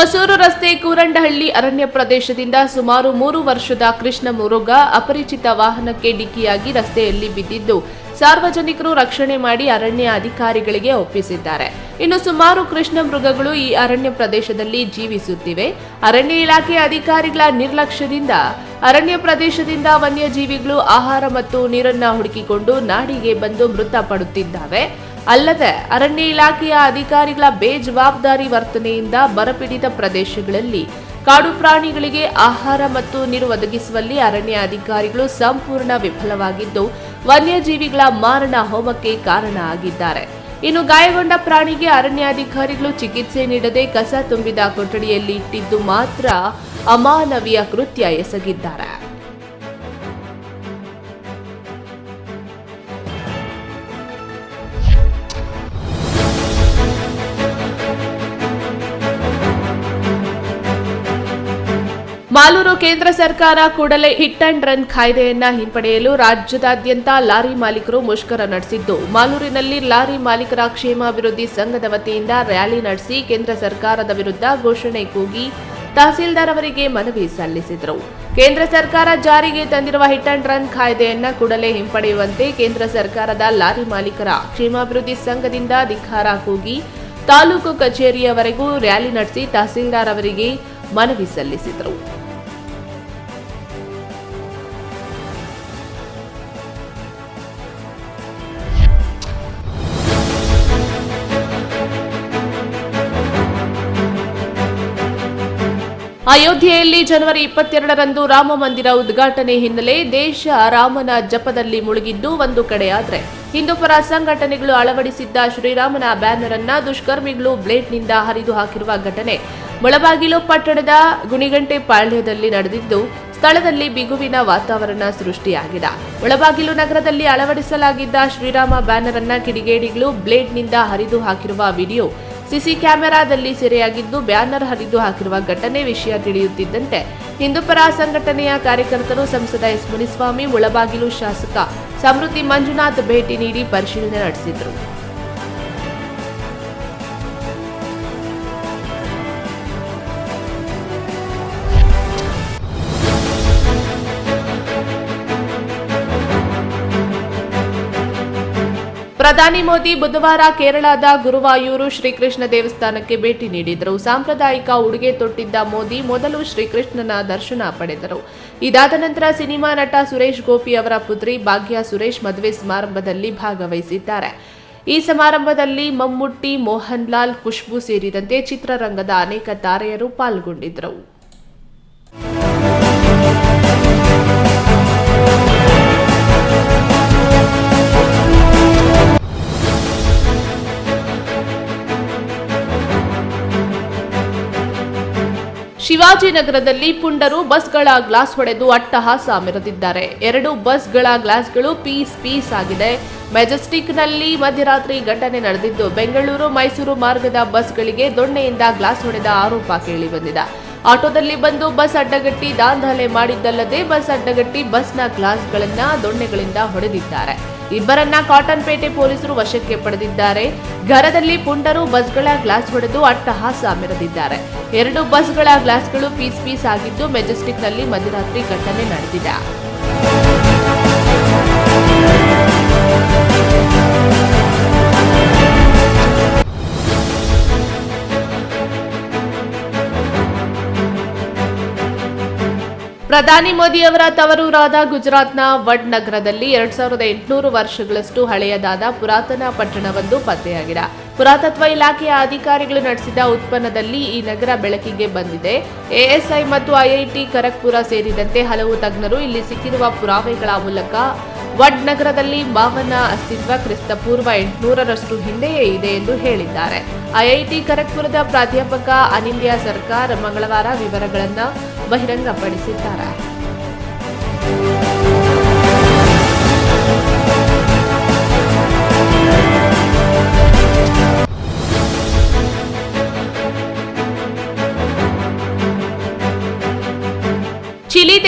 ಹೊಸೂರು ರಸ್ತೆ ಕೂರಂಡಹಳ್ಳಿ ಅರಣ್ಯ ಪ್ರದೇಶದಿಂದ ಸುಮಾರು ಮೂರು ವರ್ಷದ ಕೃಷ್ಣ ಮುರುಗ ಅಪರಿಚಿತ ವಾಹನಕ್ಕೆ ಡಿಕ್ಕಿಯಾಗಿ ರಸ್ತೆಯಲ್ಲಿ ಬಿದ್ದಿದ್ದು, ಸಾರ್ವಜನಿಕರು ರಕ್ಷಣೆ ಮಾಡಿ ಅರಣ್ಯ ಅಧಿಕಾರಿಗಳಿಗೆ ಒಪ್ಪಿಸಿದ್ದಾರೆ. ಇನ್ನು ಸುಮಾರು ಕೃಷ್ಣ ಮೃಗಗಳು ಈ ಅರಣ್ಯ ಪ್ರದೇಶದಲ್ಲಿ ಜೀವಿಸುತ್ತಿವೆ. ಅರಣ್ಯ ಇಲಾಖೆ ಅಧಿಕಾರಿಗಳ ನಿರ್ಲಕ್ಷ್ಯದಿಂದ ಅರಣ್ಯ ಪ್ರದೇಶದಿಂದ ವನ್ಯಜೀವಿಗಳು ಆಹಾರ ಮತ್ತು ನೀರನ್ನ ಹುಡುಕಿಕೊಂಡು ನಾಡಿಗೆ ಬಂದು ಮೃತಪಡುತ್ತಿದ್ದಾವೆ. ಅಲ್ಲದೆ ಅರಣ್ಯ ಇಲಾಖೆಯ ಅಧಿಕಾರಿಗಳ ಬೇಜವಾಬ್ದಾರಿ ವರ್ತನೆಯಿಂದ ಬರಪೀಡಿತ ಪ್ರದೇಶಗಳಲ್ಲಿ ಕಾಡು ಪ್ರಾಣಿಗಳಿಗೆ ಆಹಾರ ಮತ್ತು ನೀರು ಒದಗಿಸುವಲ್ಲಿ ಅರಣ್ಯ ಅಧಿಕಾರಿಗಳು ಸಂಪೂರ್ಣ ವಿಫಲವಾಗಿದ್ದು, ವನ್ಯಜೀವಿಗಳ ಮಾರಣ ಹೋಮಕ್ಕೆ ಕಾರಣ ಆಗಿದ್ದಾರೆ. ಇನ್ನು ಗಾಯಗೊಂಡ ಪ್ರಾಣಿಗೆ ಅರಣ್ಯಾಧಿಕಾರಿಗಳು ಚಿಕಿತ್ಸೆ ನೀಡದೆ ಕಸ ತುಂಬಿದ ಕೊಠಡಿಯಲ್ಲಿ ಇಟ್ಟಿದ್ದು ಮಾತ್ರ ಅಮಾನವೀಯ ಕೃತ್ಯ ಎಸಗಿದ್ದಾರೆ. ಮಾಲೂರು ಕೇಂದ್ರ ಸರ್ಕಾರ ಕೂಡಲೇ ಹಿಟ್ ಅಂಡ್ ರನ್ ಕಾಯ್ದೆಯನ್ನ ಹಿಂಪಡೆಯಲು ರಾಜ್ಯದಾದ್ಯಂತ ಲಾರಿ ಮಾಲೀಕರು ಮುಷ್ಕರ ನಡೆಸಿದ್ದು. ಮಾಲೂರಿನಲ್ಲಿ ಲಾರಿ ಮಾಲೀಕರ ಕ್ಷೇಮಾಭಿವೃದ್ಧಿ ಸಂಘದ ವತಿಯಿಂದ ರ್ಯಾಲಿ ನಡೆಸಿ ಕೇಂದ್ರ ಸರ್ಕಾರದ ವಿರುದ್ಧ ಘೋಷಣೆ ಕೂಗಿ ತಹಸೀಲ್ದಾರ್ ಅವರಿಗೆ ಮನವಿ ಸಲ್ಲಿಸಿದರು. ಕೇಂದ್ರ ಸರ್ಕಾರ ಜಾರಿಗೆ ತಂದಿರುವ ಹಿಟ್ ಅಂಡ್ ರನ್ ಕಾಯ್ದೆಯನ್ನ ಕೂಡಲೇ ಹಿಂಪಡೆಯುವಂತೆ ಕೇಂದ್ರ ಸರ್ಕಾರದ ಲಾರಿ ಮಾಲೀಕರ ಕ್ಷೇಮಾಭಿವೃದ್ಧಿ ಸಂಘದಿಂದ ಧಿಕ್ಕಾರ ಕೂಗಿ ತಾಲೂಕು ಕಚೇರಿಯವರೆಗೂ ರ್ಯಾಲಿ ನಡೆಸಿ ತಹಸೀಲ್ದಾರ್ ಅವರಿಗೆ ಮನವಿ ಸಲ್ಲಿಸಿದರು. ಅಯೋಧ್ಯೆಯಲ್ಲಿ ಜನವರಿ ಇಪ್ಪತ್ತೆರಡರಂದು ರಾಮ ಮಂದಿರ ಉದ್ಘಾಟನೆ ಹಿನ್ನೆಲೆ ದೇಶ ರಾಮನ ಜಪದಲ್ಲಿ ಮುಳುಗಿದ್ದು ಒಂದು ಕಡೆಯಾದರೆ ಹಿಂದೂಪರ ಸಂಘಟನೆಗಳು ಅಳವಡಿಸಿದ್ದ ಶ್ರೀರಾಮನ ಬ್ಯಾನರ್ ಅನ್ನ ದುಷ್ಕರ್ಮಿಗಳು ಬ್ಲೇಡ್ನಿಂದ ಹರಿದು ಹಾಕಿರುವ ಘಟನೆ ಮುಳಬಾಗಿಲು ಪಟ್ಟಣದ ಗುಣಿಗಂಟೆ ಪಾಳ್ಯದಲ್ಲಿ ನಡೆದಿದ್ದು, ಸ್ಥಳದಲ್ಲಿ ಬಿಗುವಿನ ವಾತಾವರಣ ಸೃಷ್ಟಿಯಾಗಿದೆ. ಒಳಬಾಗಿಲು ನಗರದಲ್ಲಿ ಅಳವಡಿಸಲಾಗಿದ್ದ ಶ್ರೀರಾಮ ಬ್ಯಾನರ್ ಅನ್ನ ಕಿಡಿಗೇಡಿಗಳು ಬ್ಲೇಡ್ನಿಂದ ಹರಿದು ಹಾಕಿರುವ ವಿಡಿಯೋ ಸಿಸಿ ಕ್ಯಾಮೆರಾದಲ್ಲಿ ಸೆರೆಯಾಗಿದ್ದು ಬ್ಯಾನರ್ ಹರಿದು ಹಾಕಿರುವ ಘಟನೆ ವಿಷಯ ತಿಳಿಯುತ್ತಿದ್ದಂತೆ ಹಿಂದೂಪರ ಸಂಘಟನೆಯ ಕಾರ್ಯಕರ್ತರು ಸಂಸದ ಎಸ್ ಮುನಿಸ್ವಾಮಿ ಮುಳಬಾಗಿಲು ಶಾಸಕ ಸಮೃದ್ಧಿ ಮಂಜುನಾಥ್ ಭೇಟಿ ನೀಡಿ ಪರಿಶೀಲನೆ ನಡೆಸಿದರು. ಪ್ರಧಾನಿ ಮೋದಿ ಬುಧವಾರ ಕೇರಳದ ಗುರುವಾಯೂರು ಶ್ರೀಕೃಷ್ಣ ದೇವಸ್ಥಾನಕ್ಕೆ ಭೇಟಿ ನೀಡಿದರು. ಸಾಂಪ್ರದಾಯಿಕ ಉಡುಗೆ ತೊಟ್ಟಿದ್ದ ಮೋದಿ ಮೊದಲು ಶ್ರೀಕೃಷ್ಣನ ದರ್ಶನ ಪಡೆದರು. ಇದಾದ ನಂತರ ಸಿನಿಮಾ ನಟ ಸುರೇಶ್ ಗೋಪಿ ಅವರ ಪುತ್ರಿ ಭಾಗ್ಯ ಸುರೇಶ್ ಮದುವೆ ಸಮಾರಂಭದಲ್ಲಿ ಭಾಗವಹಿಸಿದ್ದಾರೆ. ಈ ಸಮಾರಂಭದಲ್ಲಿ ಮಮ್ಮುಟ್ಟಿ ಮೋಹನ್ಲಾಲ್, ಖುಷ್ಬು ಸೇರಿದಂತೆ ಚಿತ್ರರಂಗದ ಅನೇಕ ತಾರೆಯರು ಪಾಲ್ಗೊಂಡಿದ್ದರು. ಶಿವಾಜಿನಗರದಲ್ಲಿ ಪುಂಡರು ಬಸ್ಗಳ ಗ್ಲಾಸ್ ಹೊಡೆದು ಅಟ್ಟಹಾಸ ಮೆರೆದಿದ್ದಾರೆ. ಎರಡು ಬಸ್ಗಳ ಗ್ಲಾಸ್ಗಳು ಪೀಸ್ ಪೀಸ್ ಆಗಿದೆ. ಮೆಜೆಸ್ಟಿಕ್ನಲ್ಲಿ ಮಧ್ಯರಾತ್ರಿ ಘಟನೆ ನಡೆದಿದ್ದು, ಬೆಂಗಳೂರು ಮೈಸೂರು ಮಾರ್ಗದ ಬಸ್ಗಳಿಗೆ ದೊಣ್ಣೆಯಿಂದ ಗ್ಲಾಸ್ ಹೊಡೆದ ಆರೋಪ ಕೇಳಿಬಂದಿದೆ. ಆಟೋದಲ್ಲಿ ಬಂದು ಬಸ್ ಅಡ್ಡಗಟ್ಟಿ ದಾಂಧಲೆ ಮಾಡಿದ್ದಲ್ಲದೆ ಬಸ್ ಅಡ್ಡಗಟ್ಟಿ ಬಸ್ನ ಗ್ಲಾಸ್ಗಳನ್ನು ದೊಣ್ಣೆಗಳಿಂದ ಹೊಡೆದಿದ್ದಾರೆ. ಇಬ್ಬರನ್ನ ಕಾಟನ್ ಪೇಟೆ ಪೊಲೀಸರು ವಶಕ್ಕೆ ಪಡೆದಿದ್ದಾರೆ. ಘರದಲ್ಲಿ ಪುಂಡರು ಬಸ್ಗಳ ಗ್ಲಾಸ್ ಹೊಡೆದು ಅಟ್ಟಹಾಸ ಮೆರೆದಿದ್ದಾರೆ. ಎರಡು ಬಸ್ಗಳ ಗ್ಲಾಸ್ಗಳು ಪೀಸ್ ಪೀಸ್ ಆಗಿದ್ದು ಮೆಜೆಸ್ಟಿಕ್ನಲ್ಲಿ ಮಧ್ಯರಾತ್ರಿ ಘಟನೆ ನಡೆದಿದೆ. ಪ್ರಧಾನಿ ಮೋದಿ ಅವರ ತವರೂರಾದ ಗುಜರಾತ್ನ ವಡ್ ನಗರದಲ್ಲಿ ಎರಡ್ ಸಾವಿರದ ಎಂಟುನೂರು ವರ್ಷಗಳಷ್ಟು ಹಳೆಯದಾದ ಪುರಾತನ ಪಟ್ಟಣವೊಂದು ಪತ್ತೆಯಾಗಿದೆ. ಪುರಾತತ್ವ ಇಲಾಖೆಯ ಅಧಿಕಾರಿಗಳು ನಡೆಸಿದ ಉತ್ಪನ್ನದಲ್ಲಿ ಈ ನಗರ ಬೆಳಕಿಗೆ ಬಂದಿದೆ. ಎಎಸ್ಐ ಮತ್ತು ಐಐಟಿ ಖರಗ್ಪುರ ಸೇರಿದಂತೆ ಹಲವು ತಜ್ಞರು ಇಲ್ಲಿ ಸಿಕ್ಕಿರುವ ಪುರಾವೆಗಳ ಮೂಲಕ ವಡ್ ನಗರದಲ್ಲಿ ಮಾವನ ಅಸ್ತಿತ್ವ ಕ್ರಿಸ್ತ ಪೂರ್ವ ಎಂಟುನೂರರಷ್ಟು ಹಿಂದೆಯೇ ಇದೆ ಎಂದು ಹೇಳಿದ್ದಾರೆ. ಐಐಟಿ ಖರಗ್ಪುರದ ಪ್ರಾಧ್ಯಾಪಕ ಅನಿಲ್ಯ ಸರ್ಕಾರ್ ಮಂಗಳವಾರ ವಿವರಗಳನ್ನು ಬಹಿರಂಗಪಡಿಸಿದ್ದಾರೆ.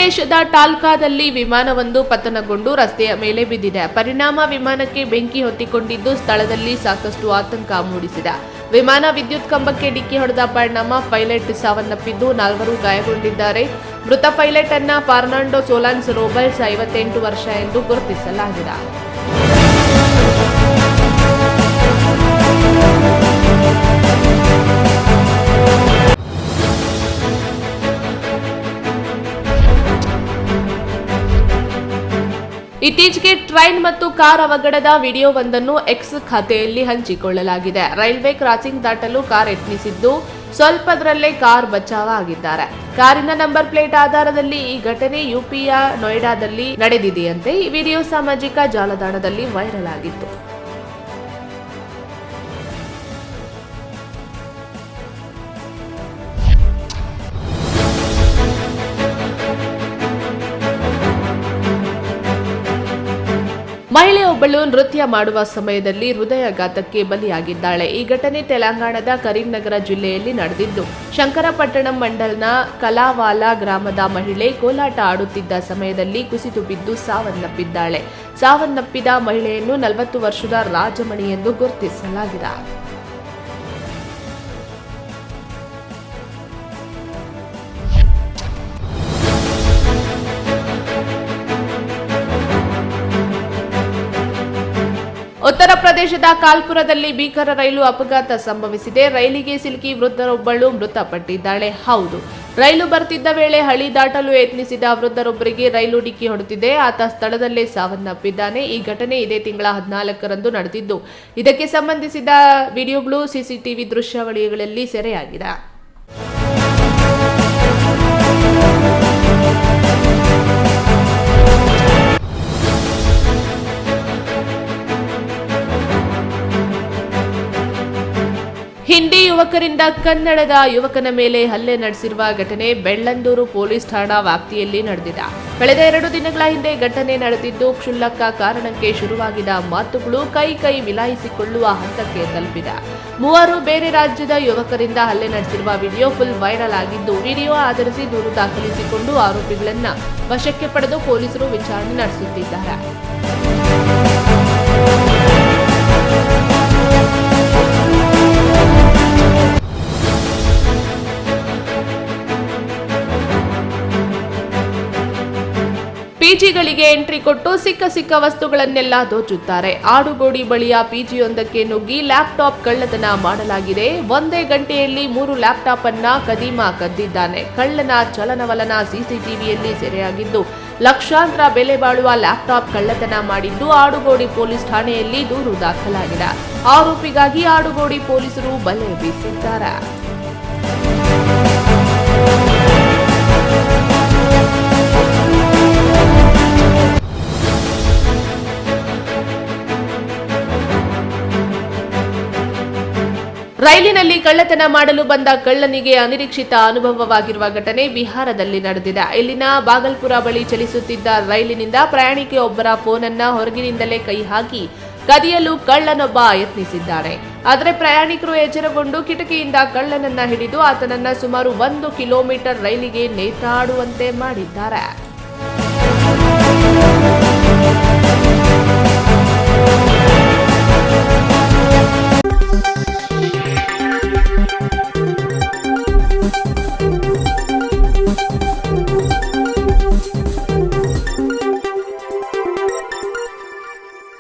ಚಿಲಿ ದೇಶದ ಟಾಲ್ಕಾದಲ್ಲಿ ವಿಮಾನವೊಂದು ಪತನಗೊಂಡು ರಸ್ತೆಯ ಮೇಲೆ ಬಿದ್ದಿದೆ. ಪರಿಣಾಮ ವಿಮಾನಕ್ಕೆ ಬೆಂಕಿ ಹೊತ್ತಿಕೊಂಡಿದ್ದು ಸ್ಥಳದಲ್ಲಿ ಸಾಕಷ್ಟು ಆತಂಕ ಮೂಡಿಸಿದೆ. ವಿಮಾನ ವಿದ್ಯುತ್ ಕಂಬಕ್ಕೆ ಡಿಕ್ಕಿ ಹೊಡೆದ ಪರಿಣಾಮ ಪೈಲಟ್ ಸಾವನ್ನಪ್ಪಿದ್ದು ನಾಲ್ವರು ಗಾಯಗೊಂಡಿದ್ದಾರೆ. ಮೃತ ಪೈಲಟ್ ಅನ್ನ ಫಾರ್ನಾಂಡೋ ಸೋಲಾನ್ಸ್ ರೋಬಲ್ಸ್ ಐವತ್ತೆಂಟು ವರ್ಷ ಎಂದು ಗುರುತಿಸಲಾಗಿದೆ. ಟ್ರೈನ್ ಮತ್ತು ಕಾರ್ ಅವಘಡದ ವಿಡಿಯೋವೊಂದನ್ನು ಎಕ್ಸ್ ಖಾತೆಯಲ್ಲಿ ಹಂಚಿಕೊಳ್ಳಲಾಗಿದೆ. ರೈಲ್ವೆ ಕ್ರಾಸಿಂಗ್ ದಾಟಲು ಕಾರ್ ಯತ್ನಿಸಿದ್ದು, ಸ್ವಲ್ಪದರಲ್ಲೇ ಕಾರ್ ಬಚಾವ ಆಗಿದ್ದಾರೆ ಕಾರಿನ ನಂಬರ್ ಪ್ಲೇಟ್ ಆಧಾರದಲ್ಲಿ ಈ ಘಟನೆ ಯುಪಿಯ ನೋಯ್ಡಾದಲ್ಲಿ ನಡೆದಿದೆಯಂತೆ ಈ ವಿಡಿಯೋ ಸಾಮಾಜಿಕ ಜಾಲತಾಣದಲ್ಲಿ ವೈರಲ್ ಆಗಿತ್ತು. ಮಹಿಳೆಯೊಬ್ಬಳು ನೃತ್ಯ ಮಾಡುವ ಸಮಯದಲ್ಲಿ ಹೃದಯಾಘಾತಕ್ಕೆ ಬಲಿಯಾಗಿದ್ದಾಳೆ. ಈ ಘಟನೆ ತೆಲಂಗಾಣದ ಕರೀಂನಗರ ಜಿಲ್ಲೆಯಲ್ಲಿ ನಡೆದಿದ್ದು. ಶಂಕರಪಟ್ಟಣಂ ಮಂಡಲ್ನ ಕಲಾವಾಲ ಗ್ರಾಮದ ಮಹಿಳೆ ಕೋಲಾಟ ಆಡುತ್ತಿದ್ದ ಸಮಯದಲ್ಲಿ ಕುಸಿದು ಬಿದ್ದು ಸಾವನ್ನಪ್ಪಿದ್ದಾಳೆ. ಸಾವನ್ನಪ್ಪಿದ ಮಹಿಳೆಯನ್ನು ನಲವತ್ತು ವರ್ಷದ ರಾಜಮಣಿ ಎಂದು ಗುರುತಿಸಲಾಗಿದೆ. ಉತ್ತರ ಪ್ರದೇಶದ ಕಾಲ್ಪುರದಲ್ಲಿ ಭೀಕರ ರೈಲು ಅಪಘಾತ ಸಂಭವಿಸಿದೆ. ರೈಲಿಗೆ ಸಿಲುಕಿ ವೃದ್ಧರೊಬ್ಬಳು ಮೃತಪಟ್ಟಿದ್ದಾಳೆ. ಹೌದು, ರೈಲು ಬರ್ತಿದ್ದ ವೇಳೆ ಹಳಿ ದಾಟಲು ಯತ್ನಿಸಿದ ವೃದ್ಧರೊಬ್ಬರಿಗೆ ರೈಲು ಡಿಕ್ಕಿ ಹೊಡೆದಿದೆ. ಆತ ಸ್ಥಳದಲ್ಲೇ ಸಾವನ್ನಪ್ಪಿದ್ದಾನೆ. ಈ ಘಟನೆ ಇದೇ ತಿಂಗಳ ಹದಿನಾಲ್ಕರಂದು ನಡೆದಿದ್ದು. ಇದಕ್ಕೆ ಸಂಬಂಧಿಸಿದ ವಿಡಿಯೋಗಳು, ಸಿಸಿಟಿವಿ ದೃಶ್ಯಾವಳಿಗಳಲ್ಲಿ ಸೆರೆಯಾಗಿದೆ. ಹಿಂದಿ ಯುವಕರಿಂದ ಕನ್ನಡದ ಯುವಕನ ಮೇಲೆ ಹಲ್ಲೆ ನಡೆಸಿರುವ ಘಟನೆ ಬೆಳ್ಳಂದೂರು ಪೊಲೀಸ್ ಠಾಣಾ ವ್ಯಾಪ್ತಿಯಲ್ಲಿ ನಡೆದಿದೆ. ಕಳೆದ ಎರಡು ದಿನಗಳ ಹಿಂದೆ ಘಟನೆ ನಡೆದಿದ್ದು, ಕ್ಷುಲ್ಲಕ ಕಾರಣಕ್ಕೆ ಶುರುವಾಗಿದ್ದ ಮಾತುಗಳು ಕೈ ಕೈ ವಿಲಾಯಿಸಿಕೊಳ್ಳುವ ಹಂತಕ್ಕೆ ತಲುಪಿದೆ. ಮೂವರು ಬೇರೆ ರಾಜ್ಯದ ಯುವಕರಿಂದ ಹಲ್ಲೆ ನಡೆಸಿರುವ ವಿಡಿಯೋ ಫುಲ್ ವೈರಲ್ ಆಗಿದ್ದು, ವಿಡಿಯೋ ಆಧರಿಸಿ ದೂರು ದಾಖಲಿಸಿಕೊಂಡು ಆರೋಪಿಗಳನ್ನು ವಶಕ್ಕೆ ಪಡೆದು ಪೊಲೀಸರು ವಿಚಾರಣೆ ನಡೆಸುತ್ತಿದ್ದಾರೆ. ಪಿಜಿಗಳಿಗೆ ಎಂಟ್ರಿ ಕೊಟ್ಟು ಸಿಕ್ಕ ಸಿಕ್ಕ ವಸ್ತುಗಳನ್ನೆಲ್ಲ ದೋಚುತ್ತಾರೆ. ಆಡುಗೋಡಿ ಬಳಿಯ ಪಿಜಿಯೊಂದಕ್ಕೆ ನುಗ್ಗಿ ಲ್ಯಾಪ್ಟಾಪ್ ಕಳ್ಳತನ ಮಾಡಲಾಗಿದೆ. ಒಂದೇ ಗಂಟೆಯಲ್ಲಿ ಮೂರು ಲ್ಯಾಪ್ಟಾಪ್ ಅನ್ನ ಕದೀಮ ಕದ್ದಿದ್ದಾನೆ. ಕಳ್ಳನ ಚಲನವಲನ ಸಿಸಿಟಿವಿಯಲ್ಲಿ ಸೆರೆಯಾಗಿದ್ದು, ಲಕ್ಷಾಂತರ ಬೆಲೆ ಬಾಳುವ ಲ್ಯಾಪ್ಟಾಪ್ ಕಳ್ಳತನ ಮಾಡಿದ್ದು ಆಡುಗೋಡಿ ಪೊಲೀಸ್ ಠಾಣೆಯಲ್ಲಿ ದೂರು ದಾಖಲಾಗಿದೆ. ಆರೋಪಿಗಾಗಿ ಆಡುಗೋಡಿ ಪೊಲೀಸರು ಬಲೆ ಬೀಸಿದ್ದಾರೆ. ರೈಲಿನಲ್ಲಿ ಕಳ್ಳತನ ಮಾಡಲು ಬಂದ ಕಳ್ಳನಿಗೆ ಅನಿರೀಕ್ಷಿತ ಅನುಭವವಾಗಿರುವ ಘಟನೆ ಬಿಹಾರದಲ್ಲಿ ನಡೆದಿದೆ. ಇಲ್ಲಿನ ಬಾಗಲ್ಪುರ ಬಳಿ ಚಲಿಸುತ್ತಿದ್ದ ರೈಲಿನಿಂದ ಪ್ರಯಾಣಿಕೆ ಒಬ್ಬರ ಫೋನನ್ನ ಹೊರಗಿನಿಂದಲೇ ಕೈ ಹಾಕಿ ಕದಿಯಲು ಕಳ್ಳನೊಬ್ಬ ಯತ್ನಿಸಿದ್ದಾನೆ ಆದರೆ ಪ್ರಯಾಣಿಕರು ಎಚ್ಚರಗೊಂಡು ಕಿಟಕಿಯಿಂದ ಕಳ್ಳನನ್ನ ಹಿಡಿದು ಆತನನ್ನ ಸುಮಾರು ಒಂದು ಕಿಲೋಮೀಟರ್ ರೈಲಿಗೆ ನೇತಾಡುವಂತೆ ಮಾಡಿದ್ದಾರೆ.